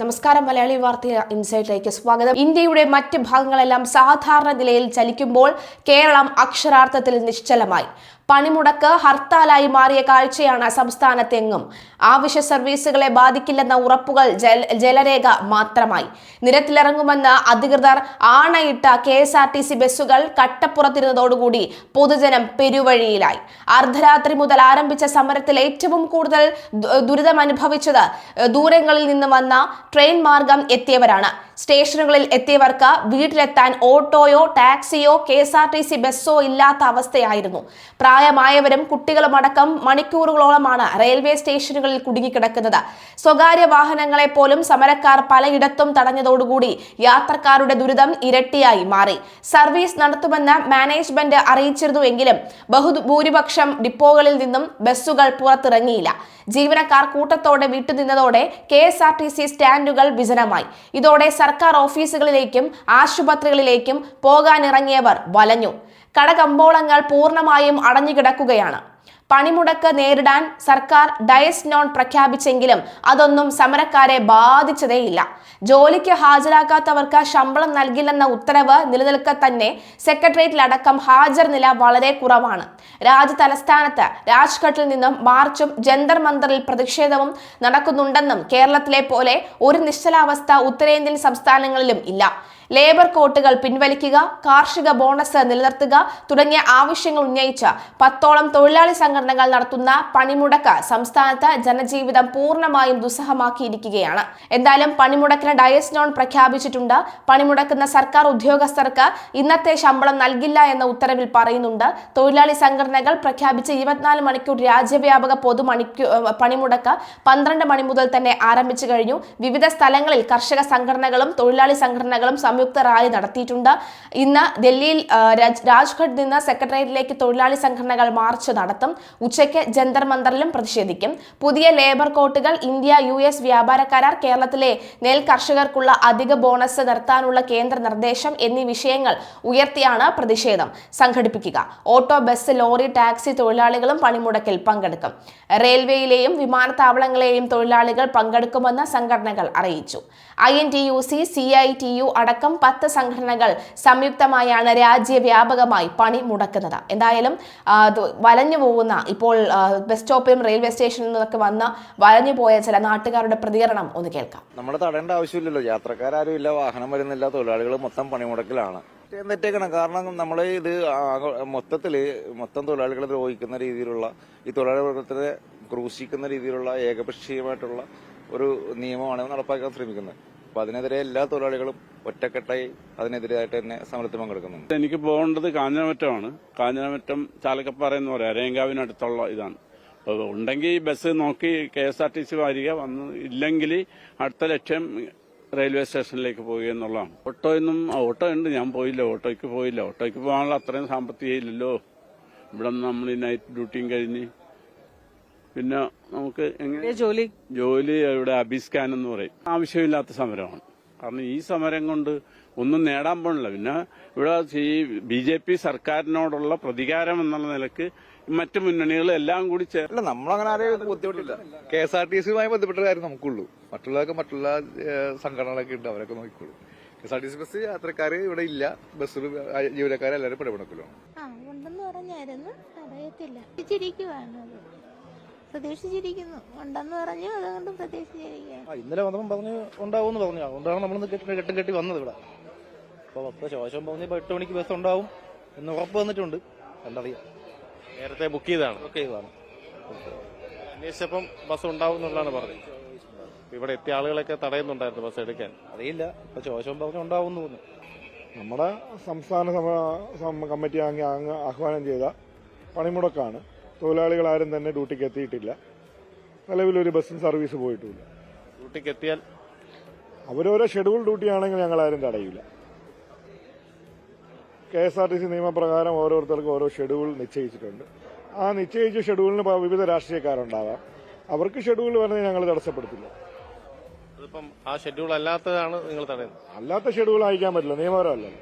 നമസ്കാരം മലയാളി വാർത്ത ഇൻസൈറ്റിലേക്ക് സ്വാഗതം. ഇന്ത്യയുടെ മറ്റ് ഭാഗങ്ങളെല്ലാം സാധാരണ നിലയിൽ ചലിക്കുമ്പോൾ കേരളം അക്ഷരാർത്ഥത്തിൽ നിശ്ചലമായി. പണിമുടക്ക് ഹർത്താലായി മാറിയ കാഴ്ചയാണ് സംസ്ഥാനത്തെങ്ങും. ആവശ്യ സർവീസുകളെ ബാധിക്കില്ലെന്ന ഉറപ്പുകൾ ജല- ജലരേഖ മാത്രമായി. നിരത്തിലിറങ്ങുമെന്ന് അധികൃതർ ആണയിട്ട K S R T C ബസ്സുകൾ കട്ടപ്പുറത്തിരുന്നതോടുകൂടി പൊതുജനം പെരുവഴിയിലായി. അർദ്ധരാത്രി മുതൽ ആരംഭിച്ച സമരത്തിൽ ഏറ്റവും കൂടുതൽ ദുരിതമനുഭവിച്ചത് ദൂരങ്ങളിൽ നിന്ന് വന്ന ട്രെയിൻ മാർഗം എത്തിയവരാണ്. സ്റ്റേഷനുകളിൽ എത്തിയവർക്ക് വീട്ടിലെത്താൻ ഓട്ടോയോ ടാക്സിയോ K S R T C ബസ്സോ ഇല്ലാത്ത അവസ്ഥയായിരുന്നു. പ്രായമായവരും കുട്ടികളും അടക്കം മണിക്കൂറുകളോളമാണ് റെയിൽവേ സ്റ്റേഷനുകളിൽ കുടുങ്ങിക്കിടക്കുന്നത്. സ്വകാര്യ വാഹനങ്ങളെ പോലും സമരക്കാർ പലയിടത്തും തടഞ്ഞതോടുകൂടി യാത്രക്കാരുടെ ദുരിതം ഇരട്ടിയായി മാറി. സർവീസ് നടത്തുമെന്ന് മാനേജ്മെന്റ് അറിയിച്ചിരുന്നുവെങ്കിലും ബഹുഭൂരിപക്ഷം ഡിപ്പോകളിൽ നിന്നും ബസ്സുകൾ പുറത്തിറങ്ങിയില്ല. ജീവനക്കാർ കൂട്ടത്തോടെ വിട്ടുനിന്നതോടെ K S R T C സ്റ്റാൻഡുകൾ വിജനമായി. ഇതോടെ സർക്കാർ ഓഫീസുകളിലേക്കും ആശുപത്രികളിലേക്കും പോകാനിറങ്ങിയവർ വലഞ്ഞു. കടകമ്പോളങ്ങൾ പൂർണമായും അടഞ്ഞുകിടക്കുകയാണ്. പണിമുടക്ക് നേരിടാൻ സർക്കാർ ഡയസ് നോൺ പ്രഖ്യാപിച്ചെങ്കിലും അതൊന്നും സമരക്കാരെ ബാധിച്ചതേയില്ല. ജോലിക്ക് ഹാജരാക്കാത്തവർക്ക് ശമ്പളം നൽകില്ലെന്ന ഉത്തരവ് നിലനിൽക്കെ തന്നെ സെക്രട്ടേറിയറ്റിലടക്കം ഹാജർ നില വളരെ കുറവാണ്. രാജ്യ തലസ്ഥാനത്ത് രാജ്ഘട്ടിൽ നിന്നും മാർച്ചും ജന്തർ മന്ദറിൽ പ്രതിഷേധവും നടക്കുന്നുണ്ടെന്നും കേരളത്തിലെ പോലെ ഒരു നിശ്ചലാവസ്ഥ ഉത്തരേന്ത്യൻ സംസ്ഥാനങ്ങളിലും ഇല്ല. ലേബർ കോട്ടുകൾ പിൻവലിക്കുക കാർഷിക ബോണസ് നിലനിർത്തുക തുടങ്ങിയ ആവശ്യങ്ങൾ ഉന്നയിച്ച പത്തോളം തൊഴിലാളി സംഘടനകൾ നടത്തുന്ന പണിമുടക്ക് സംസ്ഥാനത്ത് ജനജീവിതം പൂർണമായും ദുസ്സഹമാക്കിയിരിക്കുകയാണ്. എന്തായാലും പണിമുടക്കിന് ഡയസ് നോൺ പ്രഖ്യാപിച്ചിട്ടുണ്ട്. പണിമുടക്കുന്ന സർക്കാർ ഉദ്യോഗസ്ഥർക്ക് ഇന്നത്തെ ശമ്പളം നൽകില്ല എന്ന ഉത്തരവിൽ പറയുന്നുണ്ട്. തൊഴിലാളി സംഘടനകൾ പ്രഖ്യാപിച്ച ഇരുപത്തിനാല് മണിക്കൂർ രാജ്യവ്യാപക പൊതു പണിമുടക്ക് പന്ത്രണ്ട് മണി മുതൽ തന്നെ ആരംഭിച്ചു കഴിഞ്ഞു. വിവിധ സ്ഥലങ്ങളിൽ കർഷക സംഘടനകളും തൊഴിലാളി സംഘടനകളും സംയുക്ത റാലി നടത്തിയിട്ടുണ്ട്. ഇന്ന് ഡൽഹിയിൽ രാജ്ഘട്ട് നിന്ന് സെക്രട്ടേറിയറ്റിലേക്ക് തൊഴിലാളി സംഘടനകൾ മാർച്ച് നടത്തും. ഉച്ചയ്ക്ക് ജന്തർ മന്ദറിലും പ്രതിഷേധിക്കും. പുതിയ ലേബർ കോട്ടുകൾ ഇന്ത്യ യു എസ് വ്യാപാര കരാർ കേരളത്തിലെ നെൽ കർഷകർക്കുള്ള അധിക ബോണസ് നിർത്താനുള്ള കേന്ദ്ര നിർദ്ദേശം എന്നീ വിഷയങ്ങൾ ഉയർത്തിയാണ് പ്രതിഷേധം. സംഘടിപ്പിക്കുക. ഓട്ടോ ബസ് ലോറി ടാക്സി തൊഴിലാളികളും പണിമുടക്കിൽ പങ്കെടുക്കും. റെയിൽവേയിലെയും വിമാനത്താവളങ്ങളെയും തൊഴിലാളികൾ പങ്കെടുക്കുമെന്ന് സംഘടനകൾ അറിയിച്ചു. I N T U C C I T U അടക്കം പത്ത് സംഘടനകൾ സംയുക്തമായാണ് രാജ്യവ്യാപകമായി പണി മുടക്കുന്നത്. എന്തായാലും വലഞ്ഞു പോകുന്ന ഇപ്പോൾ ബസ് സ്റ്റോപ്പിലും റെയിൽവേ സ്റ്റേഷനിൽ നിന്നൊക്കെ വന്ന വലഞ്ഞു പോയ ചില നാട്ടുകാരുടെ പ്രതികരണം ഒന്ന് കേൾക്കാം. നമ്മൾ തടയേണ്ട ആവശ്യമില്ലല്ലോ. യാത്രക്കാരും ഇല്ല വാഹനം വരുന്നില്ല തൊഴിലാളികൾ മൊത്തം പണിമുടക്കിലാണ്. തെറ്റേക്കണം കാരണം നമ്മൾ ഇത് മൊത്തത്തിൽ മൊത്തം തൊഴിലാളികളെ ദ്രോഹിക്കുന്ന രീതിയിലുള്ള ഈ തൊഴിലാളി വർഗത്തിനെ ക്രൂശിക്കുന്ന രീതിയിലുള്ള ഏകപക്ഷീയമായിട്ടുള്ള ഒരു നിയമമാണ് നടപ്പാക്കാൻ ശ്രമിക്കുന്നത്. അപ്പൊ അതിനെതിരെ എല്ലാ തൊഴിലാളികളും ഒറ്റക്കെട്ടായി അതിനെതിരായിട്ട് തന്നെ സമരത്തിൽ പങ്കെടുക്കുന്നുണ്ട്. എനിക്ക് പോകേണ്ടത് കാഞ്ഞനമറ്റമാണ് കാഞ്ഞനമറ്റം ചാലക്കപ്പാറ എന്ന് പറയാം. രേങ്കാവിനടുത്തുള്ള ഇതാണ്. ഉണ്ടെങ്കിൽ ബസ് നോക്കി K S R T C വാരിക. വന്ന് ഇല്ലെങ്കിൽ അടുത്ത ലക്ഷ്യം റെയിൽവേ സ്റ്റേഷനിലേക്ക് പോവുക എന്നുള്ളതാണ്. ഓട്ടോയൊന്നും ഓട്ടോ ഉണ്ട്. ഞാൻ പോയില്ല. ഓട്ടോയ്ക്ക് പോയില്ല. ഓട്ടോയ്ക്ക് പോകാനുള്ള അത്രയും സാമ്പത്തികം ഇല്ലല്ലോ ഇവിടെ നമ്മൾ ഈ നൈറ്റ് ഡ്യൂട്ടിയും കഴിഞ്ഞ് പിന്നെ നമുക്ക് എങ്ങനെ ജോലി. ജോലി ഇവിടെ അഭിസ്കാൻ എന്ന് പറയും. ആവശ്യമില്ലാത്ത സമരമാണ്. കാരണം ഈ സമരം കൊണ്ട് ഒന്നും നേടാൻ പോണില്ല പിന്നെ ഇവിടെ ഈ ബി ജെ പി സർക്കാരിനോടുള്ള പ്രതികാരം എന്നുള്ള നിലയ്ക്ക് മറ്റു മുന്നണികൾ എല്ലാം കൂടി ചേർന്ന് നമ്മളങ്ങനെ ആരെയും ബുദ്ധിമുട്ടില്ല. കെ എസ് ആർ ടി സിയുമായി ബന്ധപ്പെട്ട കാര്യം നമുക്കുള്ളൂ. മറ്റുള്ളതൊക്കെ മറ്റുള്ള സംഘടനകളൊക്കെ ഉണ്ട് അവരൊക്കെ നോക്കിക്കോളൂ. K S R T C bus യാത്രക്കാർ ഇവിടെ ഇല്ല. ബസ് ജീവനക്കാരെ എല്ലാവരും പിടിപെടക്കല്ലോ ആ ഉണ്ടെന്ന് പറഞ്ഞായിരുന്നു. അറിയത്തില്ല. പ്രതീക്ഷിച്ചിരിക്കുന്നു. ഉണ്ടെന്ന് പറഞ്ഞു അതുകൊണ്ട് പ്രതീക്ഷിച്ചിരിക്കുന്നു. ആ ഇന്നലെ വന്നപ്പം പറഞ്ഞ് ഉണ്ടാവും പറഞ്ഞു. അതുകൊണ്ടാണ് നമ്മൾ കെട്ടി കെട്ടും കെട്ടി വന്നത് ഇവിടെ. അപ്പോൾ അപ്പോൾ ശോശം പറഞ്ഞ് ഇപ്പോൾ എട്ട് മണിക്ക് ബസ് ഉണ്ടാവും എന്ന് ഉറപ്പ് വന്നിട്ടുണ്ട്. കണ്ടറിയാം. നേരത്തെ ബുക്ക് ചെയ്തതാണ്. ഓക്കെ ചെയ്തതാണ്. അന്വേഷിച്ചപ്പം ബസ് ഉണ്ടാവും എന്നുള്ളതാണ് പറഞ്ഞത്. ഇവിടെ എത്തിയ ആളുകളൊക്കെ തടയുന്നുണ്ടായിരുന്നു ബസ് എടുക്കാൻ. അറിയില്ല. ഇപ്പോൾ ശോശം പറഞ്ഞ് ഉണ്ടാവും എന്ന് തോന്നുന്നു. നമ്മുടെ സംസ്ഥാന സമ- സം- കമ്മിറ്റി അങ്ങ് അങ്ങ് ആഹ്വാനം ചെയ്ത പണിമുടക്കാണ്. തൊഴിലാളികൾ ആരും തന്നെ ഡ്യൂട്ടിക്ക് എത്തിയിട്ടില്ല. നിലവിലൊരു ബസ്സും സർവീസ് പോയിട്ടുമില്ല ഡ്യൂട്ടിക്ക് എത്തിയാൽ? അവരോരോ ഷെഡ്യൂൾ ഡ്യൂട്ടി ആണെങ്കിൽ ഞങ്ങൾ ആരും തടയില്ല. K S R T C നിയമപ്രകാരം ഓരോരുത്തർക്കും ഓരോ ഷെഡ്യൂൾ നിശ്ചയിച്ചിട്ടുണ്ട്. ആ നിശ്ചയിച്ച ഷെഡ്യൂളിന് വിവിധ രാഷ്ട്രീയക്കാരുണ്ടാവാം. അവർക്ക് ഷെഡ്യൂൾ വരുന്നത് ഞങ്ങൾ തടസ്സപ്പെടുത്തില്ല. അതിപ്പം ആ ഷെഡ്യൂൾ അല്ലാത്തതാണ് നിങ്ങൾ തടയുന്നത്. അല്ലാത്ത ഷെഡ്യൂൾ അയക്കാൻ പറ്റില്ല. നിയമപരമല്ലല്ലോ.